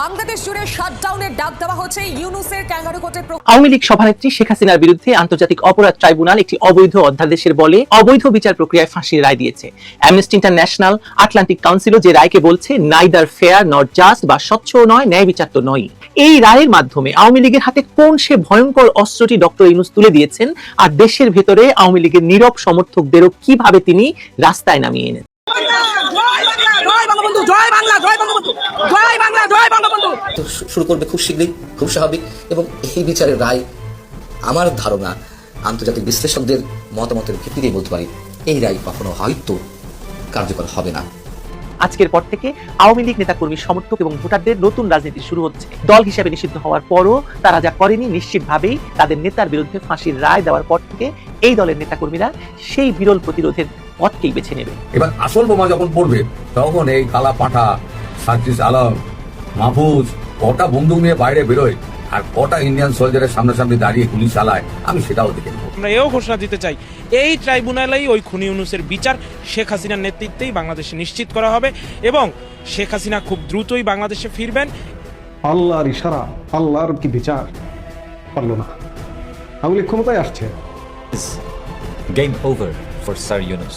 বাংলাদেশ জুড়ে শাটডাউনের ডাক দেওয়া হচ্ছে ইউনুসের ক্যাঙ্গারু কোর্টের আওয়ামী লীগ সভানেত্রী শেখ হাসিনার বিরুদ্ধে আন্তর্জাতিক অপরাধ ট্রাইব্যুনাল একটি অবৈধ অধ্যাদেশের বলে অবৈধ বিচার প্রক্রিয়ায় ফাঁসির রায় দিয়েছে। অ্যামনেস্টি ইন্টারন্যাশনাল আটলান্টিক কাউন্সিলও যে রায়কে বলছে নাইদার ফেয়ার নট জাস্ট বা স্বচ্ছ নয় ন্যায় বিচার তো নয় এই রায়ের মাধ্যমে আওয়ামী লীগের হাতে কোন সে ভয়ঙ্কর অস্ত্রটি ডক্টর ইউনুস তুলে দিয়েছেন আর দেশের ভেতরে আওয়ামী লীগের নীরব সমর্থকদেরও কীভাবে তিনি রাস্তায় নামিয়ে এনেছেন? শুরু করবে খুব শীঘ্রই, খুব স্বাভাবিক এবং এই বিচারের রায় আমার ধারণা আন্তর্জাতিক বিশ্লেষকদের মতামতের ভিত্তিতেই বলতে পারি, এই রায় কখনো হয়তো কার্যকর হবে না। আজকের পর থেকে আওয়ামী লীগ নেতাকর্মী, সমর্থক এবং ভোটারদের নতুন রাজনীতি শুরু হচ্ছে। দল হিসেবে নিষিদ্ধ হওয়ার পরও তারা যা করেনি নিশ্চিতভাবেই তাদের নেতার বিরুদ্ধে ফাঁসির রায় দেওয়ার পর থেকে এই দলের নেতাকর্মীরা সেই বিরল প্রতিরোধের পথকেই বেছে নেবে। এবার আসল বোমা যখন পড়বে, তখন এই কালা পাঠা সার্জিস আলম, মাহফুজ, কটা বন্দুক নিয়ে বাইরে বেরোয়। আর কটা ইন্ডিয়ান সোলজারের সামনাসামনি দাঁড়িয়ে গুলি চালায় আমি সেটাও দেখে আমরা এও ঘোষণা দিতে চাই এই ট্রাইব্যুনালেই ওই খুনি ইউনুসের বিচার শেখ হাসিনার নেতৃত্বেই বাংলাদেশে নিশ্চিত করা হবে এবং শেখ হাসিনা খুব দ্রুতই বাংলাদেশে ফিরবেন। আল্লাহর ইশারা আল্লাহর কি বিচার? পারল না। আওয়ামী লীগ ক্ষমতায় আসছে। Game over for Sir Yunus.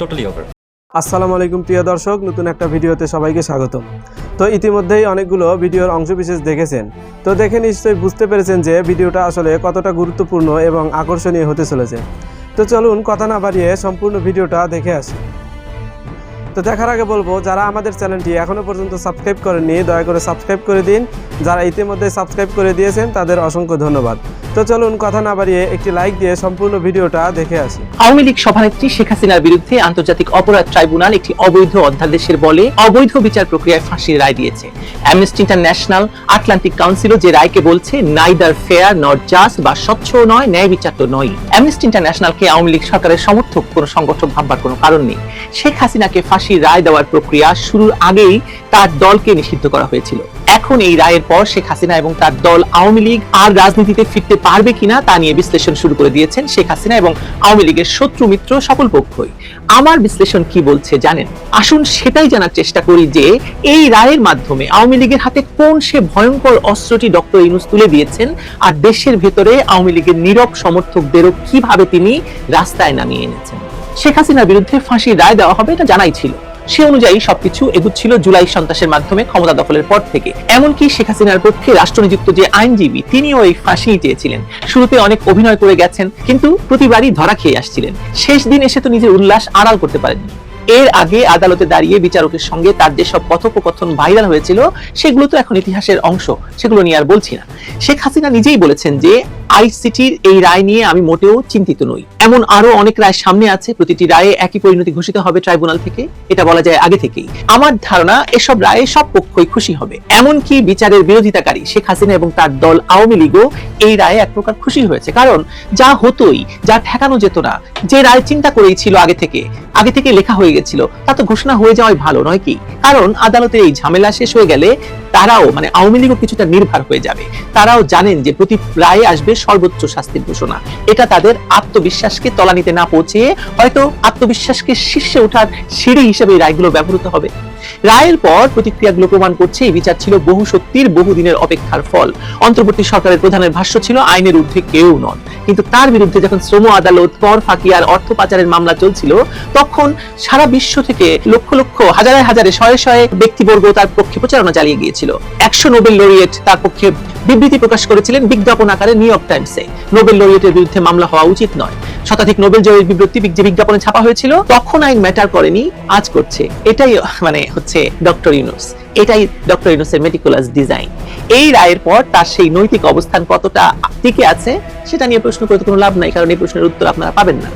Totally over. আসসালামু আলাইকুম, প্রিয় দর্শক, নতুন একটা ভিডিওতে সবাইকে স্বাগতম। তো ইতিমধ্যেই অনেকগুলো ভিডিওর অংশবিশেষ দেখেছেন। তো দেখে নিশ্চয়ই বুঝতে পেরেছেন যে ভিডিওটা আসলে কতটা গুরুত্বপূর্ণ এবং আকর্ষণীয় হতে চলেছে। তো চলুন, কথা না বাড়িয়ে সম্পূর্ণ ভিডিওটা দেখে আসি। তো দেখার আগে বলব, যারা আমাদের চ্যানেলটি এখনও পর্যন্ত সাবস্ক্রাইব করেননি, দয়া করে সাবস্ক্রাইব করে দিন। যারা ইতিমধ্যে সাবস্ক্রাইব করে দিয়েছেন, তাদের অসংখ্য ধন্যবাদ। তো চলুন, কথা না বাড়িয়ে একটি লাইক দিয়ে সম্পূর্ণ ভিডিওটা দেখে আসি। আওয়ামী লীগ সভানেত্রী শেখ হাসিনার বিরুদ্ধে আন্তর্জাতিক অপরাধ ট্রাইব্যুনাল একটি অবৈধ অধ্যাদেশের বলে অবৈধ বিচার প্রক্রিয়ায় ফাঁসির রায় দিয়েছে। অ্যামনেস্টি ইন্টারন্যাশনাল আটলান্টিক কাউন্সিলও যে রায়কে বলছে নাইদার ফেয়ার নট জাস্ট বা স্বচ্ছ নয়, ন্যায় বিচার তো নয় অ্যামনেস্টি ইন্টারন্যাশনালকে আওয়ামী লীগ সরকারের সমর্থক কোনো সংগঠন ভাববার কোনো কারণ নেই। শেখ হাসিনাকে ফাঁসির রায় দেওয়ার প্রক্রিয়া শুরুর আগেই তার দলকে নিষিদ্ধ করা হয়েছিল। এখন এই রায়ের পর শেখ হাসিনা এবং তার দল আওয়ামী লীগ আর রাজনীতিতে ফিরতে পারবে কিনা তা নিয়ে বিশ্লেষণ শুরু করে দিয়েছেন শেখ হাসিনা এবং আওয়ামী লীগের শত্রু মিত্র সকল পক্ষই। আমার বিশ্লেষণ কি বলছে জানেন? আসুন সেটাই জানার চেষ্টা করি যে এই রায়ের মাধ্যমে আওয়ামী লীগের হাতে কোন সে ভয়ঙ্কর অস্ত্রটি ডক্টর ইউনুস তুলে দিয়েছেন আর দেশের ভেতরে আওয়ামী লীগের নীরব সমর্থকদেরও কীভাবে তিনি রাস্তায় নামিয়ে এনেছেন? শেখ হাসিনার বিরুদ্ধে ফাঁসির রায় দেওয়া হবে এটা জানাই ছিল। সে অনুযায়ী সবকিছু এগুচ্ছিল জুলাই সন্ত্রাসের মাধ্যমে ক্ষমতা দখলের পর থেকে। এমনকি শেখ হাসিনার পক্ষে রাষ্ট্রনিযুক্ত যে আইনজীবী, তিনিও এই ফাঁসি চেয়েছিলেন। শুরুতে অনেক অভিনয় করে গেছেন, কিন্তু প্রতিবারই ধরা খেয়ে আসছিলেন। শেষ দিন এসে তো নিজের উল্লাস আড়াল করতে পারেননি। এর আগে আদালতে দাঁড়িয়ে বিচারকের সঙ্গে তার যেসব কথোপকথন ভাইরাল হয়েছিল, সেগুলো তো এখন ইতিহাসের অংশ, সেগুলো নিয়ে আর বলছি না। শেখ হাসিনা নিজেই বলেছেন যে আইসিটির এই রায় নিয়ে আমি মোটেও চিন্তিত নই। এমন আরও অনেক রায় সামনে আছে, প্রতিটি রায়ে একই পরিণতি ঘোষিত হবে ট্রাইব্যুনাল থেকে, এটা বলা যায় আগে থেকেই। আমার ধারণা, এসব রায়ে সব পক্ষই খুশি হবে। এমনকি বিচারের বিরোধিতাকারী শেখ হাসিনা এবং তার দল আওয়ামী লীগও এই রায়ে এক প্রকার খুশি হয়েছে। কারণ যা হতোই, যা ঠেকানো যেত না, যে রায় চিন্তা করেই ছিল আগে থেকে আগে থেকে লেখা হয়ে গেছিল, তা তো ঘোষণা হয়ে যাওয়াই ভালো, নয় কি? কারণ আদালতের এই ঝামেলা শেষ হয়ে গেলে তারাও মানে আওয়ামী লীগও কিছুটা নির্ভর হয়ে যাবে। তারাও জানেন যে প্রতি প্রায় আসবে সর্বোচ্চ শাস্তির ঘোষণা। এটা তাদের আত্মবিশ্বাসকে তলানিতে না পৌঁছিয়ে হয়তো আত্মবিশ্বাসকে শীর্ষে ওঠার সিঁড়ি হিসেবে এই রায়গুলো ব্যবহৃত হবে। রায়ের পর প্রতিক্রিয়াগুলো প্রমাণ করছে, এই বিচার ছিল বহু শক্তির বহু দিনের অপেক্ষার ফল। অন্তর্বর্তী সরকারের প্রধানের ভাষ্য ছিল, আইনের ঊর্ধ্বে কেউ নন। কিন্তু তার বিরুদ্ধে যখন শ্রম আদালত, কর ফাঁকি আর অর্থ পাচারের মামলা চলছিল, তখন সারা বিশ্ব থেকে লক্ষ লক্ষ, হাজারে হাজারে, শয়ে শয়ে ব্যক্তিবর্গ তার পক্ষে প্রচারণা চালিয়ে গিয়েছিল। একশো নোবেল লরিয়েট তার পক্ষে বিবৃতি প্রকাশ করেছিলেন বিজ্ঞাপন আকারে নিউ ইয়র্ক টাইমসে। নোবেল লরিয়েটের বিরুদ্ধে মামলা হওয়া উচিত নয়। শতাধিক নোবেল জয়ীর বিবৃতি বিজ্ঞাপনে ছাপা হয়েছিল, তখন আইন ম্যাটার করেনি, আজ করছে। এটাই মানে হচ্ছে ডক্টর ইউনুস। এটাই ডক্টর ইউনুসের মেটিকুলাস ডিজাইন এই রায়ের পর তার সেই নৈতিক অবস্থান কতটা টিকে আছে, সেটা নিয়ে প্রশ্ন করতে কোনো লাভ নাই, কারণ এই প্রশ্নের উত্তর আপনারা পাবেন না।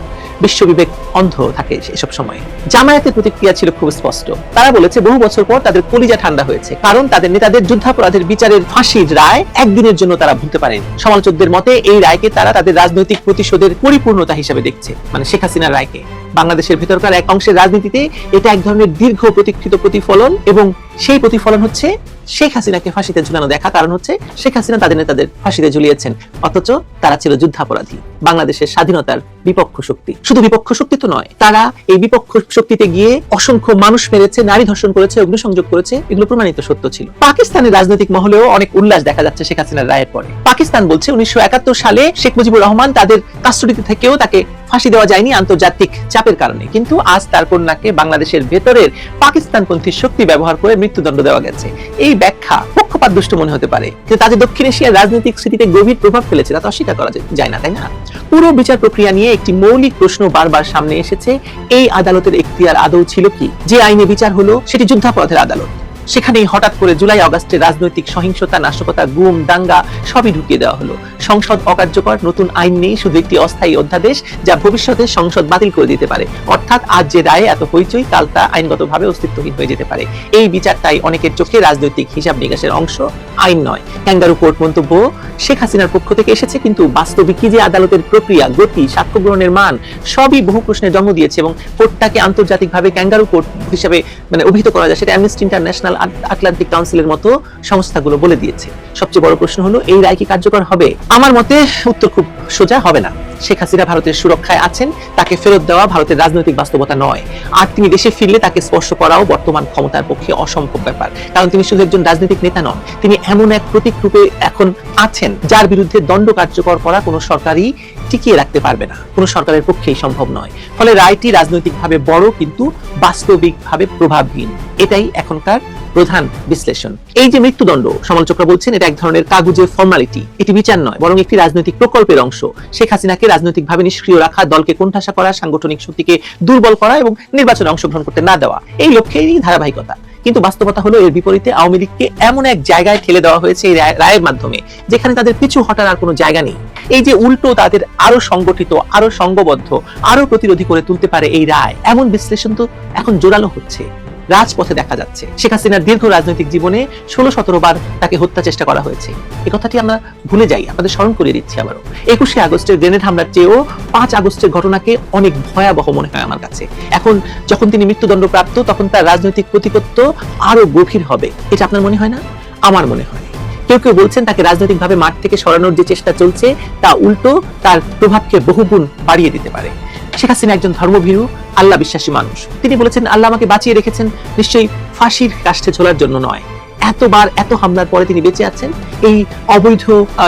বিশ্ববিবেক অন্ধ থাকে এসব সময়ে। জামায়াতের প্রতিক্রিয়া ছিল খুব স্পষ্ট। তারা বলেছে, বহু বছর পর তাদের কলিজা ঠান্ডা হয়েছে, কারণ তাদের নেতাদের যুদ্ধাপরাধের বিচারের ফাঁসির রায় একদিনের জন্য তারা ভুলতে পারেন। সমালোচকদের মতে, এই রায়কে তারা তাদের রাজনৈতিক প্রতিশোধের পরিপূর্ণতা হিসেবে দেখছে মানে শেখ হাসিনার রায়কে। বাংলাদেশের ভেতরকার এক অংশের রাজনীতিতে এটা এক ধরনের দীর্ঘ প্রতীক্ষিত প্রতিফলন এবং সেই প্রতিফলন হচ্ছে শেখ হাসিনাকে ফাঁসিতে ঝুলানো দেখা। কারণ হচ্ছে শেখ হাসিনা তাদের নেতাদের ফাঁসিতে ঝুলিয়েছেন। অথচ তারা ছিল যুদ্ধাপরাধী। বাংলাদেশের স্বাধীনতার বিপক্ষ শক্তি। শুধু বিপক্ষ শক্তি তো নয়, তারা এই বিপক্ষ শক্তিতে গিয়ে অসংখ্য মানুষ মেরেছে, নারী ধর্ষণ করেছে, অগ্নিসংযোগ করেছে, এগুলো প্রমাণিত সত্য ছিল। পাকিস্তানের রাজনৈতিক মহলেও অনেক উল্লাস দেখা যাচ্ছে শেখ হাসিনার রায়ের পরে। পাকিস্তান বলছে উনিশশো একাত্তর সালে শেখ মুজিবুর রহমান তাদের কাস্টডিতে থেকেও তাকে ফাঁসি দেওয়া যায়নি আন্তর্জাতিক চাপের কারণে। কিন্তু আজ তার কন্যাকে বাংলাদেশের ভেতরের পাকিস্তানপন্থী শক্তি ব্যবহার করে মৃত্যুদণ্ড দেওয়া গেছে। এই ব্যাখ্যা পক্ষপাত দুষ্ট মনে হতে পারে। কিন্তু তাদের দক্ষিণ এশিয়ার রাজনৈতিক স্মৃতিতে গভীর প্রভাব ফেলেছে, তা অস্বীকার করা যায় না, তাই না? পুরো বিচার প্রক্রিয়া নিয়ে একটি মৌলিক প্রশ্ন বারবার সামনে এসেছে, এই আদালতের এখতিয়ার আদৌ ছিল কি? যে আইনে বিচার হলো, সেটি যুদ্ধাপরাধের আদালত। সেখানেই হঠাৎ করে জুলাই আগস্টে রাজনৈতিক সহিংসতা, নাশকতা, গুম, দাঙ্গা সবই ঢুকিয়ে দেওয়া হলো। সংসদ অকার্যকর, নতুন আইন নেই, শুধু একটি অস্থায়ী অধ্যাদেশ যা ভবিষ্যতে সংসদ বাতিল করে দিতে পারে। অর্থাৎ আজ যে রায়ে এত হইচই, কাল তা আইনগতভাবে অস্তিত্বহীন হয়ে যেতে পারে। এই বিচারটাই অনেকের চোখে রাজনৈতিক হিসাব নিকাশের অংশ, আইন নয়। ক্যাঙ্গারু কোর্ট মন্তব্য, শেখ হাসিনার পক্ষ থেকে এসেছে, কিন্তু বাস্তবে কি যে আদালতের প্রক্রিয়া, গতি, সাক্ষ্য গ্রহণের মান, সবই বহু প্রশ্নের জন্ম দিয়েছে এবং কোর্টটাকে আন্তর্জাতিকভাবে ক্যাঙ্গারু কোর্ট হিসেবে মানে অভিহিত করা যায়, সেটা অ্যামনেস্টি ইন্টারন্যাশনাল আটলান্টিক কাউন্সিলের মতো সংস্থাগুলো বলে দিয়েছে। সবচেয়ে বড় প্রশ্ন হলো, এই রায় কি কার্যকর হবে? আমার মতে উত্তর খুব সোজা, হবে না। শেখ হাসিনা ভারতের সুরক্ষায় আছেন, তাকে ফেরত দেওয়া ভারতের রাজনৈতিক বাস্তবতা নয়। আর তিনি দেশে ফিরলে তাকে স্পর্শ করাও বর্তমান ক্ষমতার পক্ষে অসম্ভব ব্যাপার। কারণ তিনি শুধু একজন রাজনৈতিক নেতা নন, তিনি এমন এক প্রতীক রূপে এখন আছেন, যার বিরুদ্ধে দণ্ড কার্যকর করা কোনো সরকারই টিকিয়ে রাখতে পারবে না। কোনো সরকারের পক্ষেই সম্ভব নয়। ফলে রায়টি রাজনৈতিকভাবে বড়, কিন্তু বাস্তবিকভাবে প্রভাবহীন। এটাই এখনকার প্রধান বিশ্লেষণ। এই যে মৃত্যুদণ্ড সমালোচকরা বলছেন, এটা এক ধরনের কাগজের ফর্মালিটি এটি বিচার নয়, বরং একটি রাজনৈতিক প্রকল্পের অংশ। শেখ হাসিনাকে রাজনৈতিকভাবে নিষ্ক্রিয় রাখা, দলকে কোণঠাসা করা, সাংগঠনিক শক্তিকে দুর্বল করা এবং নির্বাচনে অংশগ্রহণ করতে না দেওয়া, এই লক্ষ্যেরই ধারাবাহিকতা। কিন্তু বাস্তবতা হলো, এর বিপরীতে আওয়ামী লীগকে এমন এক জায়গায় ঠেলে দেওয়া হয়েছে এই রায়ের মাধ্যমে, যেখানে তাদের পিছু হটার আর কোনো জায়গা নেই। এই যে উল্টো তাদের আরও সংগঠিত, আরও সংঘবদ্ধ আরও প্রতিরোধী করে তুলতে পারে এই রায়, এমন বিশ্লেষণ তো এখন জোরালো হচ্ছে। রাজপথে দেখা যাচ্ছে। শেখ হাসিনার দীর্ঘ রাজনৈতিক জীবনে ষোলো সতেরো বার তাকে হত্যা চেষ্টা করা হয়েছে। এ কথাটি আমরা ভুলে যাই, আপনাদের স্মরণ করিয়ে দিচ্ছি আবারও। একুশে আগস্টের গ্রেনেড হামলার চেয়েও পাঁচ আগস্টের ঘটনাকে অনেক ভয়াবহ মনে হয় আমার কাছে। এখন যখন তিনি মৃত্যুদণ্ড প্রাপ্ত তখন তার রাজনৈতিক প্রতিপত্ত আরও গভীর হবে। এটা আপনার মনে হয় না? আমার মনে হয়। কেউ কেউ বলছেন তাকে রাজনৈতিকভাবে মাঠ থেকে সরানোর যে চেষ্টা চলছে, তা উল্টো তার প্রভাবকে বহুগুণ বাড়িয়ে দিতে পারে। শেখ হাসিনা একজন ধর্মভীরু, আল্লাহ বিশ্বাসী মানুষ। তিনি বলেছেন, আল্লাহ আমাকে বাঁচিয়ে রেখেছেন, নিশ্চয়ই ফাঁসির কাষ্ঠে ঝোলার জন্য নয়। এতবার, এত হামলার পরে তিনি বেঁচে আছেন। এই অবৈধ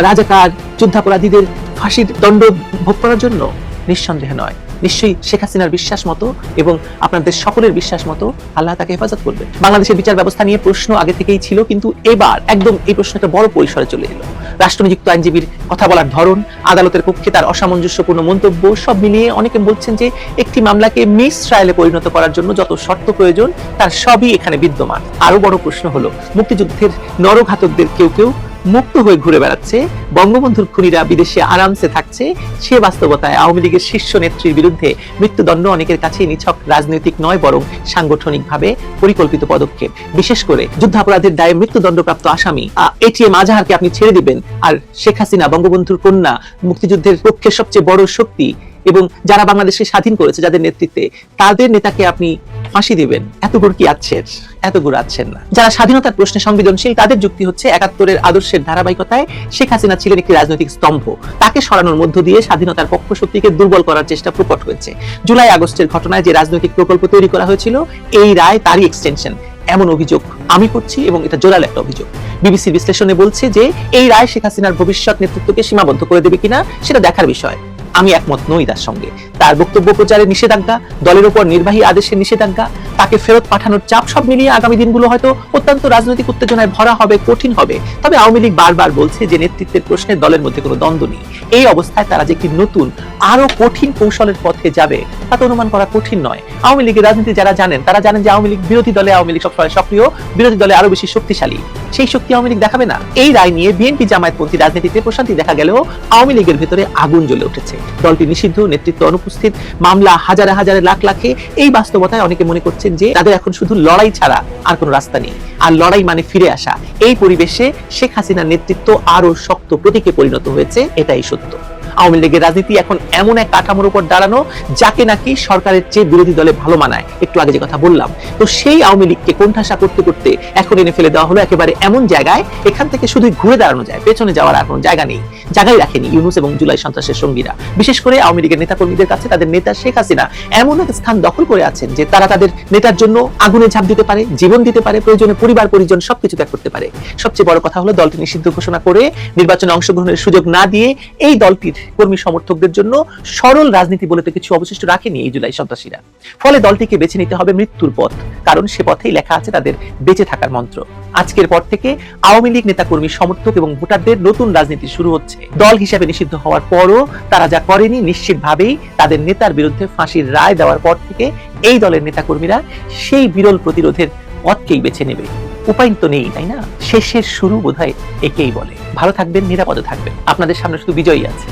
রাজাকার, যুদ্ধাপরাধীদের ফাঁসির দণ্ড ভোগ করার জন্য নিঃসন্দেহে নয়। নিশ্চয়ই শেখ হাসিনার বিশ্বাস মতো এবং আপনাদের সকলের বিশ্বাস মতো আল্লাহ তাকে হেফাজত করবেন। বাংলাদেশের বিচার ব্যবস্থা নিয়ে প্রশ্ন আগে থেকেই ছিল, কিন্তু এবার একদম এই প্রশ্নটা বড় পরিসরে চলে এলো। রাষ্ট্রনিযুক্ত আইনজীবীর কথা বলার ধরন, আদালতের পক্ষে তার অসামঞ্জস্যপূর্ণ মন্তব্য, সব মিলিয়ে অনেকে বলছেন যে একটি মামলাকে মিস ট্রায়ালে পরিণত করার জন্য যত শর্ত প্রয়োজন, তার সবই এখানে বিদ্যমান। আরও বড় প্রশ্ন হলো, মুক্তিযুদ্ধের নরঘাতকদের কেউ কেউ মুক্ত হয়ে ঘুরে বেড়াচ্ছে, বঙ্গবন্ধুর খুনিরা বিদেশে আরামসে থাকছে, সে বাস্তবতায় আওয়ামী লীগের শীর্ষ নেত্রীর বিরুদ্ধে মৃত্যুদণ্ড অনেকের কাছে নিছক রাজনৈতিক নয়, বরং সাংগঠনিকভাবে পরিকল্পিত পদক্ষেপ। বিশেষ করে যুদ্ধাপরাধের দায়ে মৃত্যুদণ্ডপ্রাপ্ত আসামি এটিএম আজহারকে আপনি ছেড়ে দিবেন। আর শেখ হাসিনা, বঙ্গবন্ধুর কন্যা, মুক্তিযুদ্ধের পক্ষে সবচেয়ে বড় শক্তি এবং যারা বাংলাদেশকে স্বাধীন করেছে যাদের নেতৃত্বে, তাদের নেতাকে আপনি ফাঁসি দিবেন। এত গুড় কি আছেন? এত গুড় আছেন না। যারা স্বাধীনতার প্রশ্নে সংবেদনশীল, তাদের যুক্তি হচ্ছে একাত্তরের আদর্শের ধারাবাহিকতায় শেখ হাসিনা ছিলেন একটি রাজনৈতিক স্তম্ভ। তাকে সরানোর মধ্য দিয়ে স্বাধীনতার পক্ষ শক্তিকে দুর্বল করার চেষ্টা প্রকট হয়েছে। জুলাই আগস্টের ঘটনায় যে রাজনৈতিক প্রকল্প তৈরি করা হয়েছিল, এই রায় তারই এক্সটেনশন এমন অভিযোগ আমি করছি এবং এটা জোরাল একটা অভিযোগ। বিবিসির বিশ্লেষণে বলছে যে, এই রায় শেখ হাসিনার ভবিষ্যৎ নেতৃত্বকে সীমাবদ্ধ করে দেবে কিনা, সেটা দেখার বিষয়। আমি একমত নই তার সঙ্গে। তার বক্তব্য প্রচারে নিষেধাজ্ঞা, দলের উপর নির্বাহী আদেশে নিষেধাজ্ঞা, তাকে ফেরত পাঠানোর চাপ সব মিলিয়ে আগামী দিনগুলো হয়তো অত্যন্ত রাজনৈতিক উত্তেজনায় ভরা হবে, কঠিন হবে। তবে আওয়ামী লীগ বারবার বলছে যে নেতৃত্বের প্রশ্নে দলের মধ্যে কোনো দ্বন্দ্ব নেই। এই অবস্থায় তারা যে একটি নতুন আরও কঠিন কৌশলের পথে যাবে, তা তো অনুমান করা কঠিন নয়। আওয়ামী লীগের রাজনীতি যারা জানেন, তারা জানেন যে আওয়ামী লীগ বিরোধী দলে আওয়ামী লীগ সবসময় সক্রিয়, বিরোধী দলে আরও বেশি শক্তিশালী। সেই শক্তি আওয়ামী লীগ দেখাবে না। এই রায় নিয়ে বিএনপি জামায়াতপন্থী রাজনীতিতে প্রশান্তি দেখা গেলেও আওয়ামী লীগের ভিতরে আগুন জ্বলে উঠেছে। দলটি নিষিদ্ধ, নেতৃত্ব অনুপস্থিত, মামলা হাজারে হাজারে লাখ লাখে। এই বাস্তবতায় অনেকে মনে করছেন যে তাদের এখন শুধু লড়াই ছাড়া আর কোনো রাস্তা নেই। আর লড়াই মানে ফিরে আসা। এই পরিবেশে শেখ হাসিনার নেতৃত্ব আরও শক্ত প্রতীকে পরিণত হয়েছে, এটাই সত্য আওয়ামী লীগের রাজনীতি এখন এমন এক কাঠামোর উপর দাঁড়ানো যাকে নাকি সরকারের চেয়ে বিরোধী দলে ভালো মানায়। একটু আগে যে কথা বললাম, তো সেই আওয়ামী লীগকে কোণঠাসা করতে করতে এখন এনে ফেলে দেওয়া হলো একেবারে এমন জায়গায়, এখান থেকে শুধুই ঘুরে দাঁড়ানো যায়, পেছনে যাওয়ার আর কোনো জায়গা নেই। জায়গায় রাখেনি ইউনুস এবং জুলাই সন্ত্রাসের সঙ্গীরা। বিশেষ করে আওয়ামী লীগের নেতাকর্মীদের কাছে তাদের নেতা শেখ হাসিনা এমন এক স্থান দখল করে আছেন যে তারা তাদের নেতার জন্য আগুনে ঝাঁপ দিতে পারে, জীবন দিতে পারে, প্রয়োজনে পরিবার, পরিজন সবকিছু ত্যাগ করতে পারে। সবচেয়ে বড় কথা হলো দলটি নিষিদ্ধ ঘোষণা করে নির্বাচনে অংশগ্রহণের সুযোগ না দিয়ে এই দলটির কর্মী সমর্থকদের জন্য সরল রাজনীতি বলে তো কিছু অবশিষ্ট রাখেনি এই জুলাই সন্ত্রাসীরা। ফলে দলটিকে বেছে নিতে হবে মৃত্যুর পথ, কারণ সে পথেই লেখা আছে তাদের বেঁচে থাকার মন্ত্র। আজকের পর থেকে আওয়ামী লীগ নেতাকর্মী সমর্থক এবং ভোটারদের নতুন রাজনীতি শুরু হচ্ছে। দল হিসাবে নিষিদ্ধ হওয়ার পরও তারা যা করেনি নিশ্চিতভাবেই তাদের নেতার বিরুদ্ধে ফাঁসির রায় দেওয়ার পর থেকে এই দলের নেতাকর্মীরা সেই বিরল প্রতিরোধের পথকেই বেছে নেবে। উপায় তো নেই, তাই না? শেষের শুরু বোধহয় একেই বলে। ভালো থাকবেন, নিরাপদে থাকবেন। আপনাদের সামনে শুধু বিজয়ী আছে।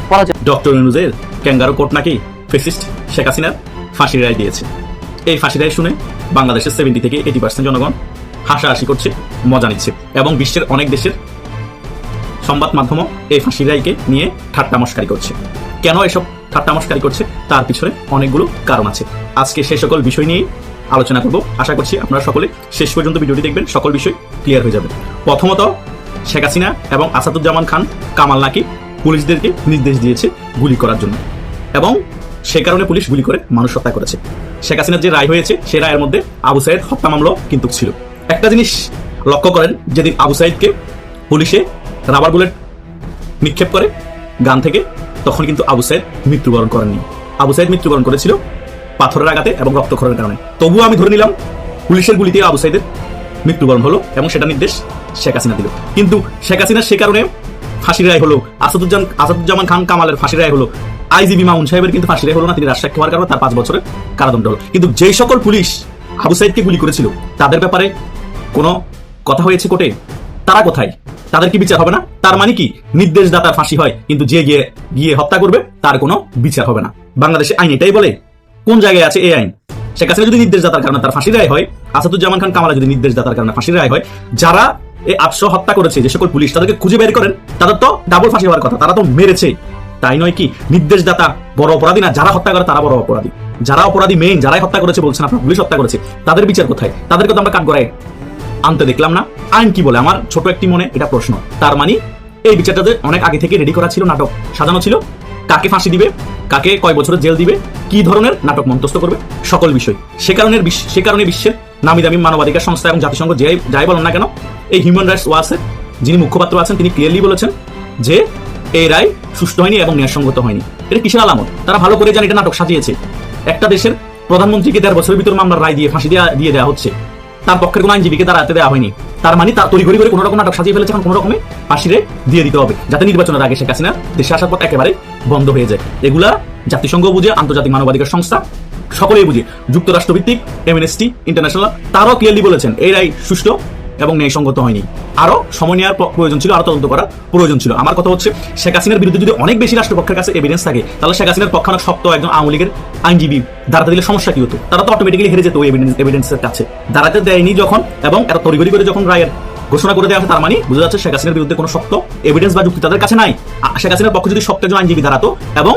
ডক্টর ইউনুজের ক্যাঙ্গারো কোর্ট নাকি ফেসিস্ট শেখ হাসিনার ফাঁসির রায় দিয়েছে। এই ফাঁসির রায় শুনে বাংলাদেশের সেভেন্টি থেকে এইটি পার্সেন্ট জনগণ হাসাহাসি করছে, মজা নিচ্ছে এবং বিশ্বের অনেক দেশের সংবাদ মাধ্যমও এই ফাঁসির রায়কে নিয়ে ঠাট্টা মস্কারি করছে। কেন এসব ঠাট্টা মস্কারি করছে? তার পিছনে অনেকগুলো কারণ আছে। আজকে সে সকল বিষয় নিয়েই আলোচনা করব। আশা করছি আপনারা সকলে শেষ পর্যন্ত ভিডিওটি দেখবেন। সকল বিষয় ক্লিয়ার হয়ে যাবে। প্রথমত, শেখ হাসিনা এবং আসাদুজ্জামান খান, কামাল নাকি পুলিশদেরকে নির্দেশ দিয়েছে গুলি করার জন্য। এবং সে কারণে পুলিশ গুলি করে মানুষ হত্যা করেছে। শেখ হাসিনার যে রায় হয়েছে, সে রায়ের মধ্যে আবু সাইদ হত্যা মামলাও কিন্তু ছিল। একটা জিনিস লক্ষ্য করেন, যেদিন আবু সাইদকে পুলিশে রাবার বুলেট নিক্ষেপ করে গান থেকে, তখন কিন্তু আবু সাইদ মৃত্যুবরণ করেননি। আবু সাইদ মৃত্যুবরণ করেছিল পাথরের আঘাতে এবং রক্তক্ষরণের কারণে। তবুও আমি ধরে নিলাম, পুলিশের গুলিতে আবু সাইদের মৃত্যুবরণ হলো এবং সেটা নির্দেশ শেখ হাসিনা দিল। কিন্তু শেখ হাসিনা সে কারণে ফাঁসির রায় হলো আসাদুজ্জামান আসাদুজ্জামান খান কামালের ফাঁসির রায় হলো, আইজিবি মামুন সাহেবের কিন্তু ফাঁসির রায় হলো না, তিনি রাজসাক্ষী হওয়ার কারণে তার পাঁচ বছরের কারাদণ্ড হলো। কিন্তু যেই সকল পুলিশ আবু সাইদকে গুলি করেছিল, তাদের ব্যাপারে কোনো কথা হয়েছে কোর্টে? তারা কোথায়? তাদের কি বিচার হবে না? তার মানে কি? নির্দেশদাতার ফাঁসি হয়, কিন্তু যে গিয়ে গিয়ে হত্যা করবে, তার কোনো বিচার হবে না। বাংলাদেশে আইন এটাই বলে কোন জায়গায় আছে এই আইন? শেখ হাসিনা যদি নির্দেশদাতার কারণে তার ফাঁসি রায় হয়, আসাদুজ্জামান খান কামালা যদি নির্দেশদাতার কারণে ফাঁসি রায় হয়, যারা এই আটশো হত্যা করেছে, যে সকল পুলিশ তাদেরকে খুঁজে বের করেন, তাদের তো ডাবল ফাঁসি হওয়ার কথা, তারা তো মেরেছে তাই নয় কি? নির্দেশদাতা বড় অপরাধী না, যারা হত্যা করে তারা বড় অপরাধী। যারা অপরাধী মেইন যারাই হত্যা করেছে বলছেন আপনার, পুলিশ হত্যা করেছে, তাদের বিচার কোথায়? তাদেরকে তো আমরা কাঠ গড়ায় আনতে দেখলাম না। আইন কি বলে? আমার ছোট একটি মনে, এটা প্রশ্ন। তার মানে এই বিচারটাতে অনেক আগে থেকে রেডি করা ছিল, নাটক সাজানো ছিল। কাকে ফাঁসি দিবে? কাকে কয় বছরের জেল দিবে? কি ধরনের নাটক মন্তস্থ করবে? সকল বিষয়। সে কারণে সে কারণে বিশ্বের নামি দামি মানবাধিকার সংস্থা এবং জাতিসংঘ যে যাই বলেন না কেন, এই হিউম্যান রাইটস ওয়াচের যিনি মুখপাত্র আছেন, তিনি ক্লিয়ারলি বলেছেন যে এই রায় সুষ্ঠু হয়নি এবং ন্যায়সঙ্গত হয়নি। এটা কিসের আলামত? তারা ভালো করে জানে এটা নাটক সাজিয়েছে। একটা দেশের প্রধানমন্ত্রীকে দেড় বছরের ভিতর মামলার রায় দিয়ে ফাঁসি দিয়ে দেওয়া হচ্ছে। তার পক্ষের কোনো আইনজীবীকে দাঁড়াতে দেওয়া হয়নি। তার মানে তা তৈরি করে কোনো রকম নাটক সাজিয়ে ফেলেছে এখন কোনো রকমে। ফাঁসিরে দিয়ে দিতে হবে। যাতে নির্বাচনের আগে শেখ হাসিনা দেশে আসার পথ একেবারে বন্ধ হয়ে যায়। এগুলা জাতিসংঘ বুঝে, আন্তর্জাতিক মানবাধিকার সংস্থা সকলেই বুঝে। যুক্তরাষ্ট্রভিত্তিক এমএনএসটি ইন্টারন্যাশনাল তারাও ক্লিয়ারলি বলেছেন, এরাই সুষ্ঠু। এবং ন্যায়সঙ্গত হয়নি। আরও সময় নেওয়ার প্রয়োজন ছিল আরও তদন্ত করার প্রয়োজন ছিল। আমার কথা হচ্ছে, শেখ হাসিনার বিরুদ্ধে যদি অনেক বেশি রাষ্ট্রপক্ষের কাছে এভিডেন্স থাকে, তাহলে শেখ হাসিনার পক্ষে অনেক শক্ত একজন আওয়ামী লীগের আইনজীবী দাঁড়াতে দিলে সমস্যা কি হতো? তারা তো অটোমেটিক্যালি হেরে যেত এভিডেন্সের কাছে। দাঁড়াতে দেয়নি যখন, এবং এত তড়িঘড়ি করে যখন রায়ের ঘোষণা করে দেওয়া হয়, তার মানে বোঝা যাচ্ছে শেখ হাসিনার বিরুদ্ধে কোনো শক্ত এভিডেন্স বা যুক্তি তাদের কাছে নাই। শেখ হাসিনার পক্ষে যদি শক্ত একজন আইনজীবী দাঁড়াতো, এবং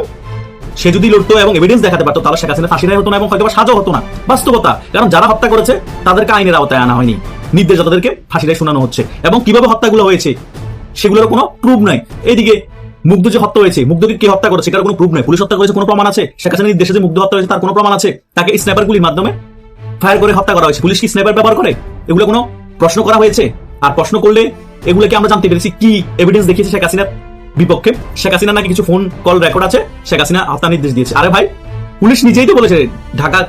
সে যদি লড়তো এবং এভিডেন্স দেখাতে পারতো, তাহলে শেখ হাসিনা ফাঁসি হতো না এবং হয়তো বা সাজা হতো না। বাস্তবতা, কারণ যারা হত্যা করেছে, তাদেরকে আইনের আওতায় আনা হয়নি। নির্দেশদাতাদেরকে ফাঁসি রায় শোনানো হচ্ছে। এবং কীভাবে হত্যাগুলো হয়েছে, সেগুলোর কোনো প্রুফ নাই। এইদিকে মুগ্ধ যে হত্যা হয়েছে, মুগ্ধকে কে হত্যা করেছে তার কোনো প্রুফ নাই। পুলিশ হত্যা করেছে কোনো প্রমাণ আছে? শেখ হাসিনার নির্দেশে যে মুগ্ধ হত্যা হয়েছে, তার কোনো প্রমাণ আছে? তাকে স্নাইপার গুলির মাধ্যমে ফায়ার করে হত্যা করা হয়েছে। পুলিশ কি স্নাইপার ব্যবহার করে? এগুলো কোনো প্রশ্ন করা হয়েছে? আর প্রশ্ন করলে এগুলোকে আমরা জানতে পেরেছি কি এভিডেন্স দেখিয়েছে শেখ হাসিনার বিপক্ষে। শেখ হাসিনা নাকি কিছু ফোন কল রেকর্ড আছে? শেখ হাসিনা হত্যা নির্দেশ দিয়েছে। আরে ভাই, পুলিশ নিজেই তো বলেছে ঢাকা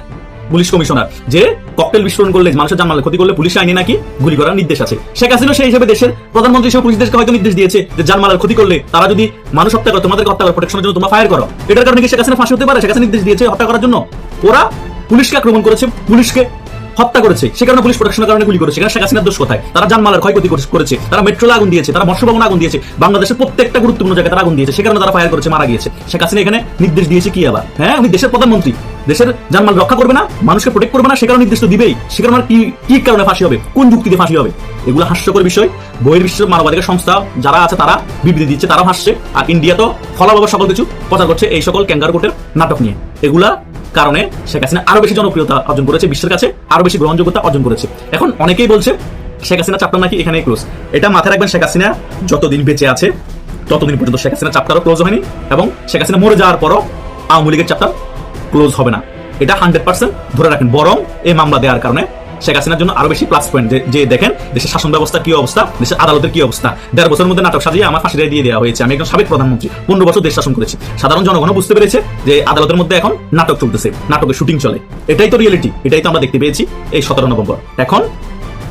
পুলিশ কমিশনার যে ককটেল বিস্ফোরণ করলে মানুষের জানমালের ক্ষতি করলে পুলিশ আইনে নাকি গুলি করার নির্দেশ আছে। শেখ হাসিনা সেই হিসেবে দেশের প্রধানমন্ত্রী হিসেবে পুলিশদেরকে হয়তো নির্দেশ দিয়েছে যে জানমালের ক্ষতি করলে তারা যদি মানুষ হত্যা করে, তোমাদেরকে হত্যা করে প্রোটেকশনের জন্য তোমরা ফায়ার করো। এটার কারণে কি শেখ হাসিনা ফাঁসি হতে পারে? শেখ হাসিনা নির্দেশ দিয়েছে হত্যা করার জন্য। ওরা পুলিশকে আক্রমণ করেছে, পুলিশকে হত্যা করেছে। সে কারণে পুলিশ প্রোটেকশনের কারণে গুলি করেছে। শেখ হাসিনার দোষ কোথায়? তারা জানমালের ক্ষয়ক্ষতি করেছে তারা মেট্রোলে আগুন দিয়েছে। তারা মৎস্য ভবনে আগুন দিয়েছে। বাংলাদেশের প্রত্যেকটা গুরুত্বপূর্ণ জায়গায় তারা আগুন দিয়েছে। সে কারণে তারা ফায়ার করেছে, মারা গিয়েছে। শেখ হাসিনা এখানে নির্দেশ দিয়েছে কি আবার? হ্যাঁ উনি দেশের প্রধানমন্ত্রী। দেশের জানমাল রক্ষা করবে না, মানুষকে প্রোটেক্ট করবে না, সে কারণে নির্দেশ তো দিবেই। সে কারণে কি কি কারণে ফাঁসি হবে? কোন যুক্তিতে ফাঁসি হবে? এগুলো হাস্যকর বিষয়। বহির্বিশ্ব মানবাধিকার সংস্থা যারা আছে তারা বিবৃতি দিচ্ছে তারা হাসছে। আর ইন্ডিয়া তো ফলাভাবে সকল কিছু প্রচার করছে এই সকল ক্যাঙ্গার কোর্টের নাটক নিয়ে। এগুলা কারণে শেখ হাসিনা আরও বেশি জনপ্রিয়তা অর্জন করেছে বিশ্বের কাছে, আরও বেশি গ্রহণযোগ্যতা অর্জন করেছে। এখন অনেকেই বলছে, শেখ হাসিনা চাপটা নাকি এখানে ক্লোজ এটা মাথায় রাখবেন, শেখ হাসিনা যতদিন বেঁচে আছে, ততদিন পর্যন্ত শেখ হাসিনা চাপটারও ক্লোজ হয়নি এবং শেখ হাসিনা মরে যাওয়ার পরও আওয়ামী লীগের চাপটা ক্লোজ হবে না। এটা হান্ড্রেড পার্সেন্ট ধরে রাখেন। বরং এই মামলা দেওয়ার কারণে শেখ হাসিনার জন্য আরও বেশি প্লাস পয়েন্ট যে দেখেন, দেশের শাসন ব্যবস্থা কি অবস্থা, দেশের আদালতের কি অবস্থা। দেড় বছরের মধ্যে নাটক সাজিয়ে আমার ফাঁসি দিয়ে দেওয়া হয়েছে। আমি একজন সাবেক প্রধানমন্ত্রী, পনেরো বছর দেশ শাসন করেছি। সাধারণ জনগণ বুঝতে পেরেছে যে আদালতের মধ্যে এখন নাটক চলতেছে নাটকের শুটিং চলে। এটাই তো রিয়েলিটি এটাই তো আমরা দেখতে পেয়েছি এই সতেরো নভেম্বর। এখন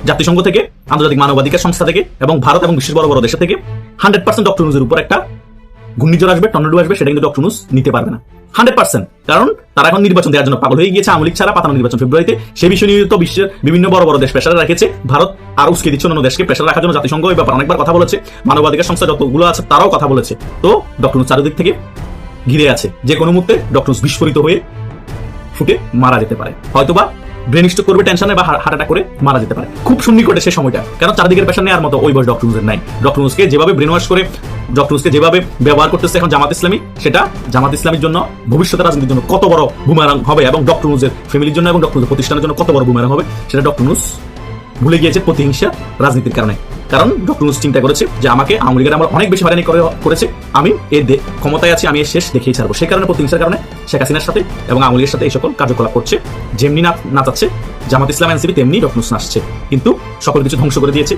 জাতিসংঘ থেকে, আন্তর্জাতিক মানবাধিকার সংস্থা থেকে এবং ভারত এবং বিশ্বের বড় বড় দেশ থেকে হান্ড্রেড পার্সেন্ট ডক্টর নিউজের উপর একটা ঘূর্ণিঝড় আসবে, টর্নেডো আসবে সেটা কিন্তু ডক্টর নিতে পারবে না। Hundred percent. কারণ তারা এখন নির্বাচন দেওয়ার জন্য পাগল হয়ে গিয়েছে, আওয়ামী লীগ ছাড়া পাতানো নির্বাচন ফেব্রুয়ারিতে। সে বিষয় নিয়ে তো বিশ্বের বিভিন্ন বড় বড় দেশ প্রেশারে রেখেছে। ভারত আর উস্কে দিচ্ছে অন্য দেশকে প্রেশার রাখার জন্য। জাতিসংঘ এই ব্যাপারে অনেকবার কথা বলেছে। মানবাধিকার সংস্থা যতগুলো আছে, তারাও কথা বলেছে। তো ডক্টর চারিদিক থেকে ঘিরে আছে। যে কোনো মুহূর্তে ডক্টর বিস্ফোরিত হয়ে ফুটে মারা যেতে পারে। হয়তোবা ব্রেন স্ট্রোক করবে টেনশনে বা হার্ট অ্যাটাক করে মারা যেতে পারে। খুব সুন্নিকটে সে সময়টা। কারণ চারদিকের পেশা নেওয়ার মতো ওই বয়স ডক্টর নাই। ডক্টর যেভাবে ব্রেন ওয়াশ করে ডক্টর নিউজকে যেভাবে ব্যবহার করতেছে এখন জামাত ইসলামী, সেটা জামাত ইসলামীর জন্য ভবিষ্যতে রাজনীতির জন্য কত বড় বুমারাং হবে এবং ডক্টর নুজের ফ্যামিলির জন্য এবং ডক্টর প্রতিষ্ঠানের জন্য কত বড় বুমারাং হবে, সেটা ডক্টর নুজ ভুলে গিয়েছে প্রতিহিংসা রাজনীতির কারণে। কারণ ডক্টর চিন্তা করেছে যে আমাকে আওয়ামী আমার অনেক বেশি হয়রানি করে, করেছে। আমি এর ক্ষমতায় আছি, আমি এর শেষ দেখিয়ে ছাড়বো। সেই কারণে, প্রতিহিংসার কারণে শেখ হাসিনার সাথে এবং আওয়ামী সাথে এই সকল কার্যকলাপ করছে। যেমনি না নাচাচ্ছে, জামাত ইসলাম, এনসিপি, তেমনি ডক্টর নিউজ নাচছে। কিন্তু সকল কিছু ধ্বংস করে দিয়েছে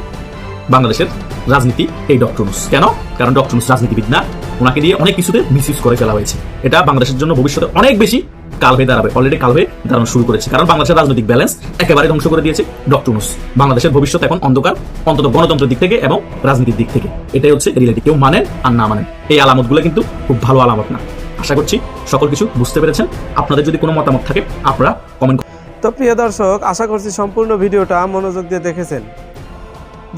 বাংলাদেশের রাজনীতি এই ডক্টর নিউজ কেন? কারণ ডক্টর নিউজ রাজনীতিবিদ না। ওনাকে দিয়ে অনেক কিছুতে মিসইউজ করে ফেলা হয়েছে। এটা বাংলাদেশের জন্য ভবিষ্যতে অনেক বেশি কাল হয়ে দাঁড়াবে অলরেডি কাল হয়ে দাঁড়ানো শুরু করেছে। কারণ বাংলাদেশের রাজনৈতিক ব্যালেন্স একেবারে ধ্বংস করে দিয়েছে ডক্টর নিউজ বাংলাদেশের ভবিষ্যৎ এখন অন্ধকার, অন্তত গণতন্ত্রের দিক থেকে এবং রাজনীতির দিক থেকে। এটাই হচ্ছে রিয়েলিটি কেউ মানেন আর না মানেন এই আলামতগুলো কিন্তু খুব ভালো আলামত না। আশা করছি সকল কিছু বুঝতে পেরেছেন। আপনাদের যদি কোনো মতামত থাকে, আপনারা কমেন্ট তো প্রিয় দর্শক, আশা করছি সম্পূর্ণ ভিডিওটা মনোযোগ দিয়ে দেখেছেন।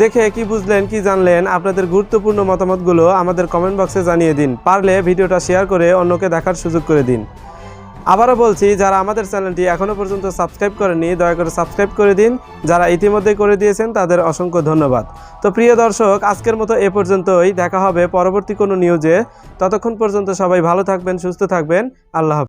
দেখে কি বুঝলেন, কি জানলেন, আপনাদের গুরুত্বপূর্ণ মতামতগুলো আমাদের কমেন্ট বক্সে জানিয়ে দিন। পারলে ভিডিওটা শেয়ার করে অন্যকে দেখার সুযোগ করে দিন। আবারও বলছি, যারা আমাদের চ্যানেলটি এখনও পর্যন্ত সাবস্ক্রাইব করেনি দয়া করে সাবস্ক্রাইব করে দিন। যারা ইতিমধ্যে করে দিয়েছেন, তাদের অসংখ্য ধন্যবাদ। তো প্রিয় দর্শক, আজকের মতো এ পর্যন্তই। দেখা হবে পরবর্তী কোনো নিউজে। ততক্ষণ পর্যন্ত সবাই ভালো থাকবেন, সুস্থ থাকবেন। আল্লাহ